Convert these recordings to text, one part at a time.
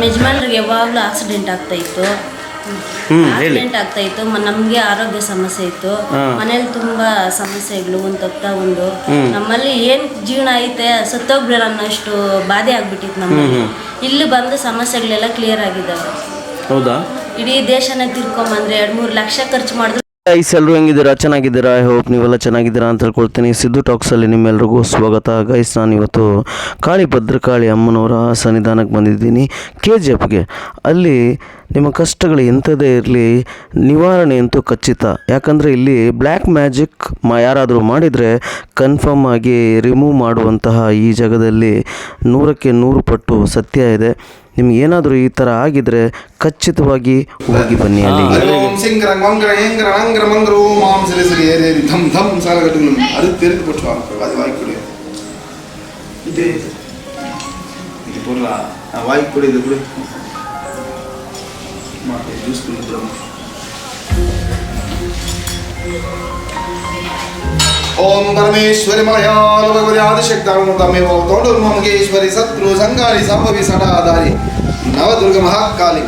ನಮ್ಮ ಯಜಮಾನ್ರಿಗೆ ಯಾವಾಗಲೂ ಆಕ್ಸಿಡೆಂಟ್ ಆಗ್ತಾ ಇತ್ತು. ಆಕ್ಸಿಡೆಂಟ್ ಆಗ್ತಾ ಇತ್ತು. ಮ- ನಮ್ಗೆ ಆರೋಗ್ಯ ಸಮಸ್ಯೆ ಇತ್ತು. ಮನೇಲಿ ತುಂಬಾ ಸಮಸ್ಯೆಗಳು ಒಂದು ತಪ್ಪ ಒಂದು ನಮ್ಮಲ್ಲಿ ಏನ್ ಜೀವನ ಐತೆ ಸತ್ತೋಗ್ಬಿಡೋಣ ಅನ್ನೋಷ್ಟು ಬಾಧೆ ಆಗ್ಬಿಟ್ಟಿತ್ತು ನಮ್ಮಲ್ಲಿ. ಇಲ್ಲಿ ಬಂದು ಸಮಸ್ಯೆಗಳೆಲ್ಲ ಕ್ಲಿಯರ್ ಆಗಿದ್ದಾವೆ. ಹೌದಾ? ಇಡೀ ದೇಶನ ತಿರ್ಕೊಂಬಂದ್ರೆ ಎರಡ್ ಮೂರು ಲಕ್ಷ ಖರ್ಚು ಮಾಡಿದ್ರು ಗೈಸ್ ಎಲ್ಲರೂ ಹೆಂಗಿದ್ದೀರಾ? ಚೆನ್ನಾಗಿದ್ದೀರಾ? ಐ ಹೋಪ್ ನೀವೆಲ್ಲ ಚೆನ್ನಾಗಿದ್ದೀರಾ ಅಂತ ಹೇಳ್ಕೊಳ್ತೀನಿ. ಸಿದ್ದು ಟಾಕ್ಸಲ್ಲಿ ನಿಮ್ಮೆಲ್ರಿಗೂ ಸ್ವಾಗತ. ಗೈಸ್ ನಾನು ಇವತ್ತು ಕಾಳಿ ಭದ್ರಕಾಳಿ ಅಮ್ಮನವರ ಸನ್ನಿಧಾನಕ್ಕೆ ಬಂದಿದ್ದೀನಿ. ಕೆ ಜಿ ಎಫ್ಗೆ ಅಲ್ಲಿ ನಿಮ್ಮ ಕಷ್ಟಗಳು ಎಂಥದೇ ಇರಲಿ, ನಿವಾರಣೆ ಅಂತೂ ಖಚಿತ. ಯಾಕಂದರೆ ಇಲ್ಲಿ ಬ್ಲ್ಯಾಕ್ ಮ್ಯಾಜಿಕ್ ಮಾ ಯಾರಾದರೂ ಮಾಡಿದರೆ ಕನ್ಫರ್ಮ್ ಆಗಿ ರಿಮೂವ್ ಮಾಡುವಂತಹ ಈ ಜಾಗದಲ್ಲಿ ನೂರಕ್ಕೆ ನೂರು ಪಟ್ಟು ಸತ್ಯ ಇದೆ. ನಿಮ್ಗೆ ಏನಾದರೂ ಈ ಥರ ಆಗಿದ್ರೆ ಖಚಿತವಾಗಿ ಹೋಗಿ ಬನ್ನಿ ಅಲ್ಲಿ. ஓம் சிங்கரங் வங்கர ஏங்கர அங்கர மங்கர ஓம் ஆம் சிறு சிறு ஏறு ஏறி தம் தம் சால கட்டுகளும் அது தெரிந்து போட்டுவாங்க அது வாய்க்கூடியது இது இது பொருளா நான் வாய்க்கூடியது கூட மாட்டேன் யூஸ் பண்ணிக்கிறோம் ஓம் பரமேஸ்வரி மலையாள பகவதி ஆதிசக்தாமூர்த்தமே ஓம் தோடூர் மங்கேஸ்வரி சத்ரு சங்காரி சம்பவி சடாதாரி ನವದುರ್ಗ ಮಹಾಕಾಲಿ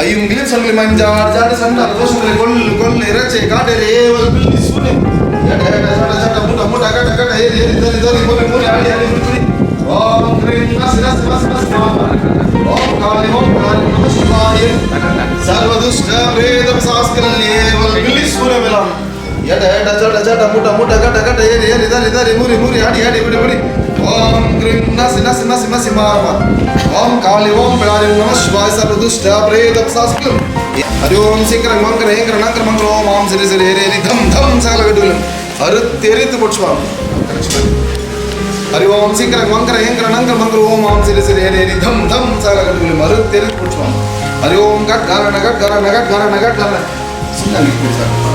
ಅಯ್ಯಂ ಗಿಲಿಂ ಸಂಗ್ಲಿ ಮಂಜಾಡ್ ಜಾಡ ಸಣ್ಣ ದೋಷಂಗ್ಲಿ ಕೊಲ್ಲು ಕೊಲ್ಲು ರಚೆ ಕಾಟೆರೆ ಏವಲ್ ಬಿಲ್ಲಿ ಸುನೆ ಎಡ ಎಡ ಸಡ ಸಡ ಮುಟ ಮುಟ ಕಟ ಕಟ ಏರಿ ಏರಿ ದರಿ ದರಿ ಮುರಿ ಮುರಿ ಆಡಿ ಆಡಿ ಮುರಿ ಮುರಿ ಓಂ ಕ್ರೀಂ ನಸಿ ನಸಿ ನಸಿ ನಸಿ ಓಂ ಕಾಳಿ ಓಂ ಕಾಳಿ ನಮಃ ಶಿವಾಯ ಸರ್ವದುಷ್ಟ ಪ್ರೇತ கட்ட ஏட்ட சோட்ட சேட்ட மூட்டை மூட்டை கட்ட கட்ட ஏறி ஏறி தாரி தாரி மூறி மூறி ஆடி ஆடி விடி விடி. ஓம் கிரீம் நசி நசி நசி நசி மாமா ஓம் காளி ஓம் பிளாரி நம சிவாய ஹரி ஓம் கட் கர நகட் கர நகட் கர நகட் கர சுத்தம் சார்.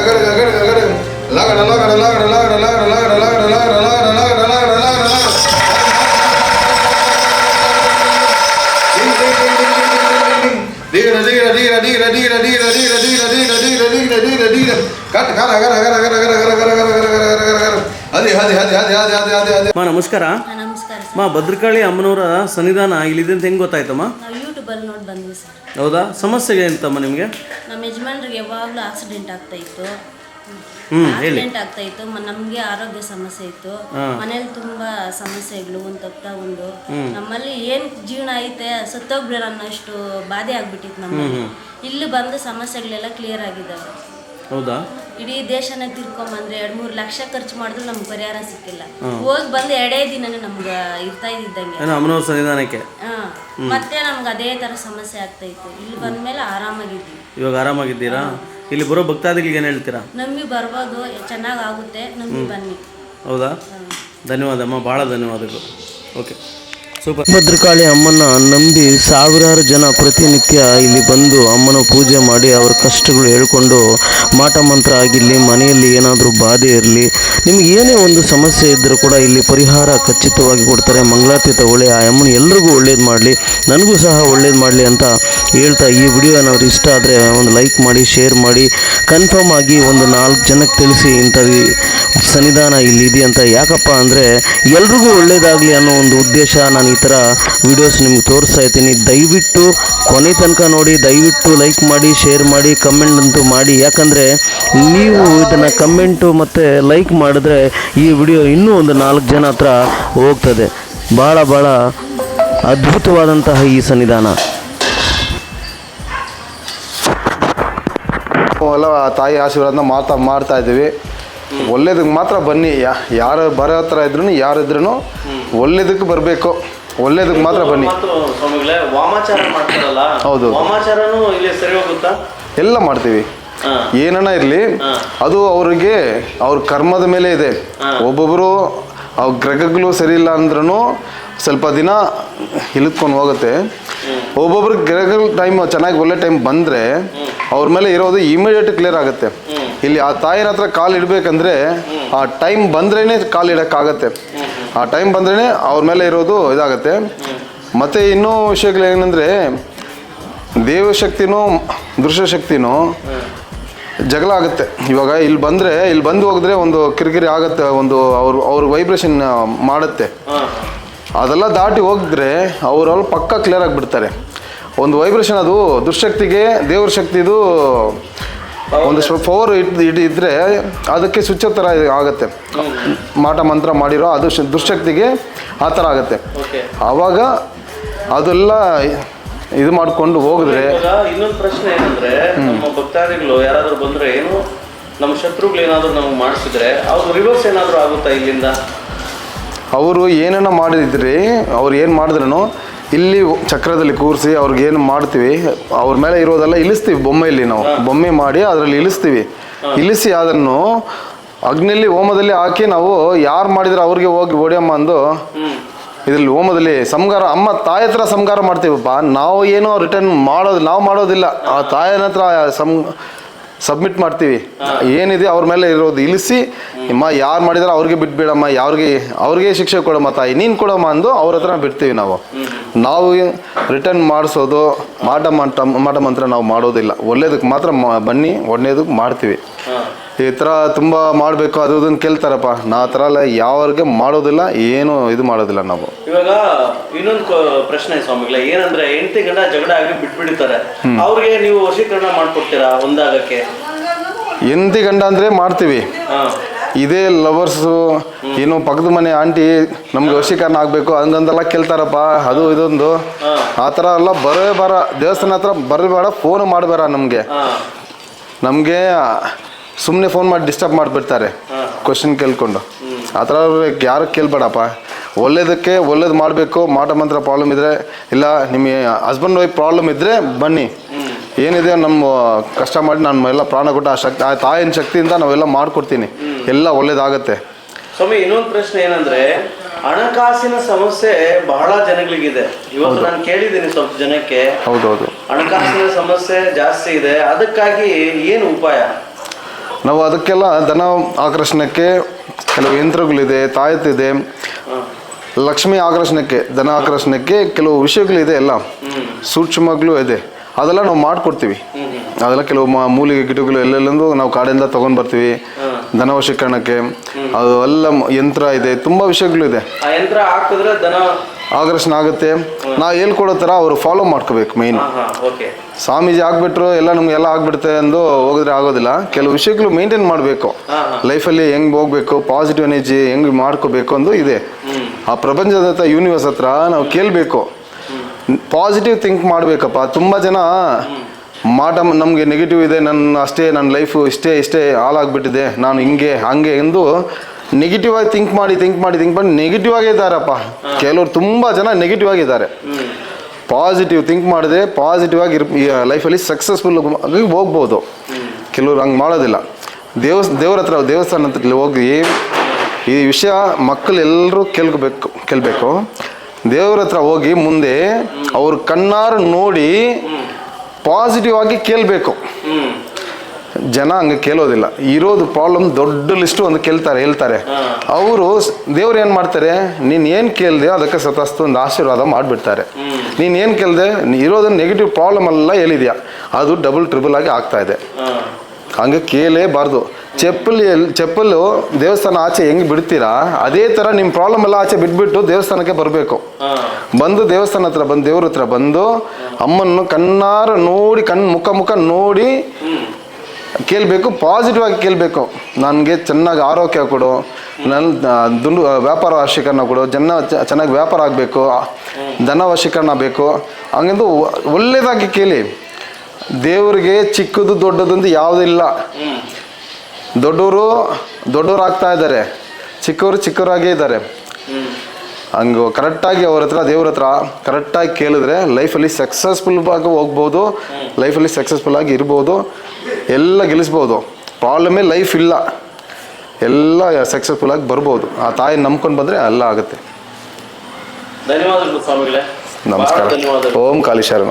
ಮಾ ನಮಸ್ಕಾರ. ನಮಸ್ಕಾರ ಮಾ ಭದ್ರಕಾಳಿ ಅಮ್ಮನವರ ಸನ್ನಿಧಾನ ಇಲ್ಲಿದೆ ಅಂತ ಹೆಂಗೆ ಗೊತ್ತಾಯ್ತಮ್ಮ ನಾವು ಯೂಟ್ಯೂಬಲ್ಲಿ ನೋಡಿ ಬಂದ್ವಿ ಸರ್. ಹೌದಾ? ಸಮಸ್ಯೆ ಎಂತಮ್ಮ ನಿಮಗೆ? ನಮ್ಮ ಯಜಮಾನ್ರಿಗೆ ಯಾವಾಗಲೂ ಆಕ್ಸಿಡೆಂಟ್ ಆಗ್ತಾ ಇತ್ತು. ಹ್ಮ್, ಹೇಳಿ. ಆಕ್ಸಿಡೆಂಟ್ ಆಗ್ತಾ ಇತ್ತು. ಮ- ನಮ್ಗೆ ಆರೋಗ್ಯ ಸಮಸ್ಯೆ ಇತ್ತು. ಮನೇಲಿ ತುಂಬಾ ಸಮಸ್ಯೆಗಳು ಒಂದು ತಪ್ಪ ಒಂದು. ನಮ್ಮಲ್ಲಿ ಏನ್ ಜೀವನ ಐತೆ ಸತ್ತೋಗ್ಬಿಡೋಣ ಅನ್ನೋಷ್ಟು ಬಾಧೆ ಆಗ್ಬಿಟ್ಟಿತ್ತು ನಮ್ಮಲ್ಲಿ. ಇಲ್ಲಿ ಬಂದು ಸಮಸ್ಯೆಗಳೆಲ್ಲ ಕ್ಲಿಯರ್ ಆಗಿದ್ದಾವೆ. ಹೌದಾ? ಇಡೀ ದೇಶನ ತಿರ್ಕೊಂಬಂದ್ರೆ ಎರಡ್ ಮೂರ್ ಲಕ್ಷ ಖರ್ಚು ಮಾಡಿದ್ರು ನಮ್ಗೆ ಪರಿಹಾರ ಸಿಕ್ಕಿಲ್ಲ. ಹೋಗಿ ಬಂದು ಎರಡೇ ದಿನನೇ ನಮ್ಗೆ ಇರ್ತಾ ಇದ್ದಂಗೆ. ಏನೋ ಅಮ್ಮನವ್ರ ಸನ್ನಿಧಾನಕ್ಕೆ. ಹಾ. ಮತ್ತೆ ನಮ್ಗೆ ಅದೇ ತರ ಸಮಸ್ಯೆ ಆಗ್ತಾ ಇತ್ತು. ಇಲ್ಲಿ ಬಂದ್ಮೇಲೆ ಆರಾಮಾಗಿದ್ದೀವಿ. ಇವಾಗ ಆರಾಮಾಗಿದ್ದೀರಾ? ಇಲ್ಲಿ ಬರೋ ಭಕ್ತಾದಿಗಳಿಗೆ ಏನು ಹೇಳ್ತೀರಾ? ನಂಬಿ ಬರ್ಬೋದು ಚೆನ್ನಾಗ್ ಆಗುತ್ತೆ ನಂಬಿ ಬನ್ನಿ. ಹೌದಾ? ಧನ್ಯವಾದ ಅಮ್ಮ ಭಾಳ ಧನ್ಯವಾದಗಳು. ಓಕೆ ಭದ್ರಕಾಳಿ ಅಮ್ಮನ ನಂಬಿ ಸಾವಿರಾರು ಜನ ಪ್ರತಿನಿತ್ಯ ಇಲ್ಲಿ ಬಂದು ಅಮ್ಮನ ಪೂಜೆ ಮಾಡಿ ಅವರ ಕಷ್ಟಗಳು ಹೇಳ್ಕೊಂಡು ಮಾಟ ಮಂತ್ರ ಆಗಿರಲಿ, ಮನೆಯಲ್ಲಿ ಏನಾದರೂ ಬಾಧೆ ಇರಲಿ, ನಿಮ್ಗೆ ಏನೇ ಒಂದು ಸಮಸ್ಯೆ ಇದ್ದರೂ ಕೂಡ ಇಲ್ಲಿ ಪರಿಹಾರ ಖಚಿತವಾಗಿ ಕೊಡ್ತಾರೆ. ಮಂಗಳಾತೀತ ಒಳ್ಳೆ, ಆ ಅಮ್ಮನ ಎಲ್ರಿಗೂ ಒಳ್ಳೇದು ಮಾಡಲಿ, ನನಗೂ ಸಹ ಒಳ್ಳೇದು ಮಾಡಲಿ ಅಂತ ಹೇಳ್ತಾ ಈ ವಿಡಿಯೋ ಏನಾದ್ರು ಇಷ್ಟ ಆದರೆ ಒಂದು ಲೈಕ್ ಮಾಡಿ ಶೇರ್ ಮಾಡಿ ಕನ್ಫರ್ಮ್ ಆಗಿ ಒಂದು ನಾಲ್ಕು ಜನಕ್ಕೆ ತಿಳಿಸಿ ಇಂಥ ಸನ್ನಿಧಾನ ಇಲ್ಲಿ ಅಂತ. ಯಾಕಪ್ಪ ಅಂದರೆ ಎಲ್ರಿಗೂ ಒಳ್ಳೇದಾಗಲಿ ಅನ್ನೋ ಒಂದು ಉದ್ದೇಶ ನಾನು ಈ ಥರ ವಿಡಿಯೋಸ್ ನಿಮ್ಗೆ ತೋರಿಸ್ತಾ ಇದ್ದೀನಿ. ದಯವಿಟ್ಟು ಕೊನೆ ತನಕ ನೋಡಿ, ದಯವಿಟ್ಟು ಲೈಕ್ ಮಾಡಿ ಶೇರ್ ಮಾಡಿ ಕಮೆಂಟ್ ಅಂತೂ ಮಾಡಿ. ಯಾಕಂದರೆ ನೀವು ಇದನ್ನು ಕಮೆಂಟು ಮತ್ತು ಲೈಕ್ ಮಾಡಿದ್ರೆ ಈ ವಿಡಿಯೋ ಇನ್ನೂ ಒಂದು ನಾಲ್ಕು ಜನ ಹತ್ರ ಹೋಗ್ತದೆ. ಭಾಳ ಭಾಳ ಅದ್ಭುತವಾದಂತಹ ಈ ಸನ್ನಿಧಾನ. ಎಲ್ಲ ತಾಯಿ ಆಶೀರ್ವಾದನ ಮಾತಾ ಮಾಡ್ತಾ ಇದ್ದೀವಿ. ಒಳ್ಳೇದಕ್ಕೆ ಮಾತ್ರ ಬನ್ನಿ. ಯಾ ಯಾರು ಬರೋ ಹತ್ರ ಇದ್ರು ಯಾರಿದ್ರು ಒಳ್ಳೇದಕ್ಕೆ ಬರಬೇಕು. ಒಳ್ಳೇದಕ್ಕೆ ಮಾತ್ರ ಬನ್ನಿ. ಸ್ವಾಮಿಗಳೇ ವಾಮಾಚಾರ ಮಾಡ್ತಾರಲ್ಲ ಹೌದು. ವಾಮಾಚಾರನೂ ಇಲ್ಲಿ ಸರಿ ಹೋಗುತ್ತಾ? ಎಲ್ಲ ಮಾಡ್ತೀವಿ. ಏನನ ಇರಲಿ ಅದು ಅವರಿಗೆ ಅವ್ರ ಕರ್ಮದ ಮೇಲೆ ಇದೆ. ಒಬ್ಬೊಬ್ಬರು ಅವ್ರ ಗ್ರಹಗಳು ಸರಿ ಇಲ್ಲ ಅಂದ್ರೂ ಸ್ವಲ್ಪ ದಿನ ಇಳಿದ್ಕೊಂಡು ಹೋಗುತ್ತೆ. ಒಬ್ಬೊಬ್ರು ಗ್ರಹಗಳ ಟೈಮ್ ಚೆನ್ನಾಗಿ ಒಳ್ಳೆ ಟೈಮ್ ಬಂದರೆ ಅವ್ರ ಮೇಲೆ ಇರೋದು ಇಮಿಡಿಯೇಟ್ ಕ್ಲಿಯರ್ ಆಗುತ್ತೆ. ಇಲ್ಲಿ ಆ ತಾಯಿನ ಹತ್ರ ಕಾಲು ಇಡಬೇಕಂದ್ರೆ ಆ ಟೈಮ್ ಬಂದ್ರೇ ಕಾಲು ಇಡೋಕ್ಕಾಗತ್ತೆ. ಆ ಟೈಮ್ ಬಂದ್ರೇ ಅವ್ರ ಮೇಲೆ ಇರೋದು ಇದಾಗತ್ತೆ. ಮತ್ತು ಇನ್ನೂ ವಿಷಯಗಳು ಏನಂದರೆ ದೇವಶಕ್ತಿನೂ ದೃಶ್ಯಶಕ್ತಿನೂ ಜಗಳ ಆಗುತ್ತೆ. ಇವಾಗ ಇಲ್ಲಿ ಬಂದರೆ, ಇಲ್ಲಿ ಬಂದು ಹೋಗಿದ್ರೆ ಒಂದು ಕಿರಿಕಿರಿ ಆಗುತ್ತೆ, ಒಂದು ಅವ್ರ ಅವ್ರ ವೈಬ್ರೇಷನ್ ಮಾಡುತ್ತೆ. ಅದೆಲ್ಲ ದಾಟಿ ಹೋಗಿದ್ರೆ ಅವರಲ್ಲಿ ಪಕ್ಕ ಕ್ಲಿಯರ್ ಆಗಿಬಿಡ್ತಾರೆ. ಒಂದು ವೈಬ್ರೇಷನ್ ಅದು ದುರ್ಶಕ್ತಿಗೆ ದೇವ್ರ ಶಕ್ತಿದು ಒಂದು ಪವರ್ ಇಟ್ ಇದ್ದರೆ ಅದಕ್ಕೆ ಸ್ವಿಚ್ ಥರ ಆಗುತ್ತೆ. ಮಾಟ ಮಂತ್ರ ಮಾಡಿರೋ ಅದು ದುಶ್ಶಕ್ತಿಗೆ ದುರ್ಶಕ್ತಿಗೆ ಆ ಥರ ಆಗುತ್ತೆ. ಆವಾಗ ಅದೆಲ್ಲ ಇದು ಮಾಡಿಕೊಂಡು ಹೋಗಿದ್ರೆ ಇನ್ನೊಂದು ಪ್ರಶ್ನೆ ಏನಂದ್ರೆ ನಮ್ಮ ಭಕ್ತಾದಿಗಳು ಯಾರಾದರೂ ಬಂದರೆ ಏನು ನಮ್ಮ ಶತ್ರುಗಳು ಏನಾದರೂ ನಮ್ಗೆ ಮಾಡಿಸಿದ್ರೆ ಅವ್ರು ರಿವರ್ಸ್ ಏನಾದರೂ ಆಗುತ್ತಾ ಇಲ್ಲಿಂದ? ಅವರು ಏನನ್ನ ಮಾಡಿದ್ರಿ ಅವ್ರು ಏನು ಮಾಡಿದ್ರು ಇಲ್ಲಿ ಚಕ್ರದಲ್ಲಿ ಕೂರಿಸಿ ಅವ್ರಿಗೆ ಏನು ಮಾಡ್ತೀವಿ ಅವ್ರ ಮೇಲೆ ಇರೋದೆಲ್ಲ ಇಳಿಸ್ತೀವಿ ಬೊಮ್ಮೆಯಲ್ಲಿ ನಾವು. ಬೊಮ್ಮೆ ಮಾಡಿ ಅದರಲ್ಲಿ ಇಳಿಸ್ತೀವಿ. ಇಳಿಸಿ ಅದನ್ನು ಅಗ್ನಿಯಲ್ಲಿ ಹೋಮದಲ್ಲಿ ಹಾಕಿ ನಾವು ಯಾರು ಮಾಡಿದ್ರೆ ಅವ್ರಿಗೆ ಹೋಗಿ ಓಡಿಯಮ್ಮ ಅಂದು ಇದರಲ್ಲಿ ಹೋಮದಲ್ಲಿ ಸಂಗಾರ ಅಮ್ಮ ತಾಯಿ ಹತ್ರ ಸಂಗಾರ ಮಾಡ್ತೀವಪ್ಪ ನಾವು ಏನೋ ರಿಟರ್ನ್ ಮಾಡೋದು ನಾವು ಮಾಡೋದಿಲ್ಲ. ಆ ತಾಯಿನ ಹತ್ರ ಸಂ ಸಬ್ಮಿಟ್ ಮಾಡ್ತೀವಿ. ಏನಿದೆ ಅವ್ರ ಮೇಲೆ ಇರೋದು ಇಳಿಸಿ. ಅಮ್ಮ ಯಾರು ಮಾಡಿದಾರೆ ಅವ್ರಿಗೆ ಬಿಟ್ಬಿಡಮ್ಮ ಯಾರಿಗೆ ಅವ್ರಿಗೆ ಶಿಕ್ಷೆ ಕೊಡಮ್ಮ ತಾಯಿ ನೀನು ಕೊಡಮ್ಮ ಅಂದು ಅವ್ರ ಹತ್ರ ಬಿಡ್ತೀವಿ ನಾವು. ನಾವು ರಿಟರ್ನ್ ಮಾಡಿಸೋದು ಮಾಟ ಮಂಟ ಮಾಟ ಮಂತ್ರ ನಾವು ಮಾಡೋದಿಲ್ಲ. ಒಳ್ಳೇದಕ್ಕೆ ಮಾತ್ರ ಬನ್ನಿ ಒಳ್ಳೆಯದಕ್ಕೆ ಮಾಡ್ತೀವಿ. ಈ ಥರ ತುಂಬ ಮಾಡಬೇಕು ಅದು ಇದನ್ನು ಕೇಳ್ತಾರಪ್ಪ. ನಾ ಆ ಥರ ಎಲ್ಲ ಯಾವ್ರಿಗೆ ಮಾಡೋದಿಲ್ಲ ಏನು ಇದು ಮಾಡೋದಿಲ್ಲ ನಾವು. ಇವಾಗ ಇನ್ನೊಂದು ಪ್ರಶ್ನೆ ಸ್ವಾಮಿಗಳ ಏನಂದ್ರೆ ಹೆಂಡತಿ ಗಂಡ ಜಗಳ ಆಗಿ ಬಿಟ್ಬಿಡ್ತಾರೆ. ಅವ್ರಿಗೆ ನೀವು ವಶೀಕರಣ ಮಾಡ್ಕೊಡ್ತೀರಾ ಒಂದಾಗಕ್ಕೆ? ಎಂತಿ ಗಂಡ ಅಂದರೆ ಮಾಡ್ತೀವಿ. ಇದೇ ಲವರ್ಸು ಏನು ಪಕ್ಕದ ಮನೆ ಆಂಟಿ ನಮ್ಗೆ ವಶೀಕರಣ ಆಗಬೇಕು ಹಂಗಂತೆಲ್ಲ ಕೇಳ್ತಾರಪ್ಪ ಅದು ಇದೊಂದು. ಆ ಥರ ಎಲ್ಲ ಬರೇ ಬರ ದೇವಸ್ಥಾನ ಹತ್ರ ಬರಬೇಡ ಫೋನ್ ಮಾಡಬೇಡ ನಮಗೆ. ನಮಗೆ ಸುಮ್ಮನೆ ಫೋನ್ ಮಾಡಿ ಡಿಸ್ಟರ್ಬ್ ಮಾಡಿಬಿಡ್ತಾರೆ ಕ್ವಶನ್ ಕೇಳ್ಕೊಂಡು. ಆ ಥರ ಯಾರು ಕೇಳ್ಬೇಡಪ್ಪ. ಒಳ್ಳೇದಕ್ಕೆ ಒಳ್ಳೇದು ಮಾಡಬೇಕು ಮಾಟ ಮಂತ್ರ ಪ್ರಾಬ್ಲಮ್ ಇದ್ದರೆ ಇಲ್ಲ ನಿಮಗೆ ಹಸ್ಬೆಂಡ್ ವೈಫ್ ಪ್ರಾಬ್ಲಮ್ ಇದ್ದರೆ ಬನ್ನಿ. ಏನಿದೆ ನಮ್ಮ ಕಷ್ಟ ಮಾಡಿ ನಾನು ಎಲ್ಲ ಪ್ರಾಣ ಕೊಟ್ಟು ಆ ಶಕ್ತಿ ಆ ತಾಯಿನ ಶಕ್ತಿಯಿಂದ ನಾವೆಲ್ಲ ಮಾಡ್ಕೊಡ್ತೀನಿ. ಎಲ್ಲ ಒಳ್ಳೇದಾಗತ್ತೆ. ಸ್ವಾಮಿ ಇನ್ನೊಂದು ಪ್ರಶ್ನೆ ಏನಂದ್ರೆ ಹಣಕಾಸಿನ ಸಮಸ್ಯೆ ಬಹಳ ಜನಗಳಿಗಿದೆ. ಇವತ್ತು ನಾನು ಕೇಳಿದ್ದೀನಿ ಸ್ವಲ್ಪ ಜನಕ್ಕೆ. ಹೌದೌದು. ಹಣಕಾಸಿನ ಸಮಸ್ಯೆ ಜಾಸ್ತಿ ಇದೆ. ಅದಕ್ಕಾಗಿ ಏನು ಉಪಾಯ? ನಾವು ಅದಕ್ಕೆಲ್ಲ ಧನ ಆಕರ್ಷಣಕ್ಕೆ ಕೆಲವು ಯಂತ್ರಗಳಿದೆ ತಾಯತ್ತಿದೆ. ಲಕ್ಷ್ಮಿ ಆಕರ್ಷಣಕ್ಕೆ ಧನ ಆಕರ್ಷಣಕ್ಕೆ ಕೆಲವು ವಿಷಯಗಳಿದೆ ಎಲ್ಲ. ಸೂಕ್ಷ್ಮಗಳು ಇದೆ. ಅದೆಲ್ಲ ನಾವು ಮಾಡಿಕೊಡ್ತೀವಿ. ಅದೆಲ್ಲ ಕೆಲವು ಮೂಲಿಗೆ ಮೂಲಿಕೆ ಗಿಡಗಳು ಎಲ್ಲೆಲ್ಲಂದು ನಾವು ಕಾಡಿಂದ ತೊಗೊಂಡು ಬರ್ತೀವಿ. ದನ ವಶೀಕರಣಕ್ಕೆ. ಅದು ಎಲ್ಲ ಯಂತ್ರ ಇದೆ ತುಂಬ ವಿಷಯಗಳು ಇದೆ ಯಂತ್ರ ಹಾಕಿದ್ರೆ ದನ ಆಕರ್ಷಣೆ ಆಗುತ್ತೆ. ನಾವು ಹೇಳ್ಕೊಡೋ ಥರ ಅವರು ಫಾಲೋ ಮಾಡ್ಕೋಬೇಕು ಮೇಯ್ನ್ ಸ್ವಾಮೀಜಿ ಆಗ್ಬಿಟ್ರು ಎಲ್ಲ ನಮ್ಗೆ ಎಲ್ಲ ಆಗ್ಬಿಡುತ್ತೆ ಎಂದು ಹೋಗಿದ್ರೆ ಆಗೋದಿಲ್ಲ. ಕೆಲವು ವಿಷಯಗಳು ಮೇಂಟೈನ್ ಮಾಡಬೇಕು. ಲೈಫಲ್ಲಿ ಹೆಂಗೆ ಹೋಗ್ಬೇಕು ಪಾಸಿಟಿವ್ ಎನರ್ಜಿ ಹೆಂಗೆ ಮಾಡ್ಕೋಬೇಕು ಅಂದು ಇದೆ. ಆ ಪ್ರಪಂಚದ ಹತ್ರ ಯೂನಿವರ್ಸ್ ಹತ್ರ ನಾವು ಕೇಳಬೇಕು. ಪಾಸಿಟಿವ್ ಥಿಂಕ್ ಮಾಡಬೇಕಪ್ಪ. ತುಂಬ ಜನ ಮಾಟ ನಮಗೆ ನೆಗೆಟಿವ್ ಇದೆ ನನ್ನ ಅಷ್ಟೇ ನನ್ನ ಲೈಫು ಇಷ್ಟೇ ಇಷ್ಟೇ ಹಾಳಾಗ್ಬಿಟ್ಟಿದೆ ನಾನು ಹಿಂಗೆ ಹಂಗೆ ಎಂದು ನೆಗೆಟಿವ್ ಆಗಿ ಥಿಂಕ್ ಮಾಡಿ ಥಿಂಕ್ ಮಾಡಿ ಥಿಂಕ್ ಮಾಡಿ ನೆಗೆಟಿವ್ ಆಗೇ ಇದ್ದಾರಪ್ಪ. ಕೆಲವರು ತುಂಬ ಜನ ನೆಗೆಟಿವ್ ಆಗಿದ್ದಾರೆ ಪಾಸಿಟಿವ್ ಥಿಂಕ್ ಮಾಡಿದೆ ಪಾಸಿಟಿವ್ ಆಗಿ ಲೈಫಲ್ಲಿ ಸಕ್ಸಸ್ಫುಲ್ ಆಗಿ ಹೋಗ್ಬೋದು. ಕೆಲವರು ಹಂಗೆ ಮಾಡೋದಿಲ್ಲ. ದೇವಸ್ ದೇವ್ರ ಹತ್ರ ದೇವಸ್ಥಾನ ಹತ್ರ ಹೋಗಿ ಈ ವಿಷಯ ಮಕ್ಕಳೆಲ್ಲರೂ ಕೇಳ್ಕೋಬೇಕು ಕೇಳಬೇಕು. ದೇವ್ರ ಹತ್ರ ಹೋಗಿ ಮುಂದೆ ಅವ್ರ ಕಣ್ಣಾರು ನೋಡಿ ಪಾಸಿಟಿವ್ ಆಗಿ ಕೇಳಬೇಕು. ಜನ ಹಂಗೆ ಕೇಳೋದಿಲ್ಲ. ಇರೋದು ಪ್ರಾಬ್ಲಮ್ ದೊಡ್ಡ ಲಿಸ್ಟು ಒಂದು ಕೇಳ್ತಾರೆ ಹೇಳ್ತಾರೆ. ಅವರು ದೇವ್ರು ಏನು ಮಾಡ್ತಾರೆ? ನೀನು ಏನು ಕೇಳಿದೆ ಅದಕ್ಕೆ ಸತಸ್ತು ಒಂದು ಆಶೀರ್ವಾದ ಮಾಡಿಬಿಡ್ತಾರೆ. ನೀನು ಏನು ಕೇಳಿದೆ? ಇರೋದನ್ನ ನೆಗೆಟಿವ್ ಪ್ರಾಬ್ಲಮ್ ಎಲ್ಲ ಹೇಳಿದ್ಯಾ? ಅದು ಡಬಲ್ ಟ್ರಿಬಲ್ ಆಗಿ ಆಗ್ತಾ ಇದೆ. ಹಂಗೆ ಕೇಳಲೇಬಾರ್ದು ಚಪ್ಪಲಿ ಚಪ್ಪಲು ದೇವಸ್ಥಾನ ಆಚೆ ಹೆಂಗ್ ಬಿಡ್ತೀರಾ? ಅದೇ ತರ ನಿಮ್ ಪ್ರಾಬ್ಲಮ್ ಎಲ್ಲ ಆಚೆ ಬಿಟ್ಬಿಟ್ಟು ದೇವಸ್ಥಾನಕ್ಕೆ ಬರಬೇಕು. ಬಂದು ದೇವಸ್ಥಾನ ಹತ್ರ ಬಂದು ದೇವ್ರ ಹತ್ರ ಬಂದು ಅಮ್ಮನ್ನು ಕಣ್ಣಾರ ನೋಡಿ ಕಣ್ ಮುಖ ಮುಖ ನೋಡಿ ಕೇಳಬೇಕು ಪಾಸಿಟಿವ್ ಆಗಿ ಕೇಳಬೇಕು. ನನಗೆ ಚೆನ್ನಾಗಿ ಆರೋಗ್ಯ ಕೊಡು. ನನ್ನ ದುಂಡು ವ್ಯಾಪಾರ ವಶೀಕರಣ ಕೊಡು. ಜನ ಚೆನ್ನಾಗಿ ವ್ಯಾಪಾರ ಆಗಬೇಕು. ಧನ ವಶೀಕರಣ ಬೇಕು. ಹಂಗೆಂದು ಒಳ್ಳೇದಾಗಿ ಒಳ್ಳೆಯದಾಗಿ ಕೇಳಿ. ದೇವರಿಗೆ ಚಿಕ್ಕದು ದೊಡ್ಡದೊಂದು ಯಾವುದಿಲ್ಲ ದೊಡ್ಡವರು ದೊಡ್ಡವರು ಆಗ್ತಾ ಇದ್ದಾರೆ. ಚಿಕ್ಕವರು ಚಿಕ್ಕವರಾಗೇ ಇದ್ದಾರೆ. ಹಂಗೆ ಕರೆಕ್ಟಾಗಿ ಅವ್ರ ಹತ್ರ ದೇವ್ರ ಹತ್ರ ಕರೆಕ್ಟಾಗಿ ಕೇಳಿದ್ರೆ ಲೈಫಲ್ಲಿ ಸಕ್ಸಸ್ಫುಲ್ ಆಗಿ ಹೋಗ್ಬೋದು ಲೈಫಲ್ಲಿ ಸಕ್ಸಸ್ಫುಲ್ ಆಗಿ ಇರ್ಬೋದು ಎಲ್ಲ ಗೆಲ್ಲಿಸ್ಬೋದು. ಪ್ರಾಬ್ಲಮೇ ಲೈಫ್ ಇಲ್ಲ. ಎಲ್ಲ ಸಕ್ಸಸ್ಫುಲ್ ಆಗಿ ಬರ್ಬೋದು. ಆ ತಾಯಿ ನಂಬ್ಕೊಂಡು ಬಂದರೆ ಎಲ್ಲ ಆಗುತ್ತೆ. ಧನ್ಯವಾದಗಳು ಸ್ವಾಮಿಗಳೇ. ನಮಸ್ಕಾರ. ಓಂ ಕಾಳಿ ಶರಣ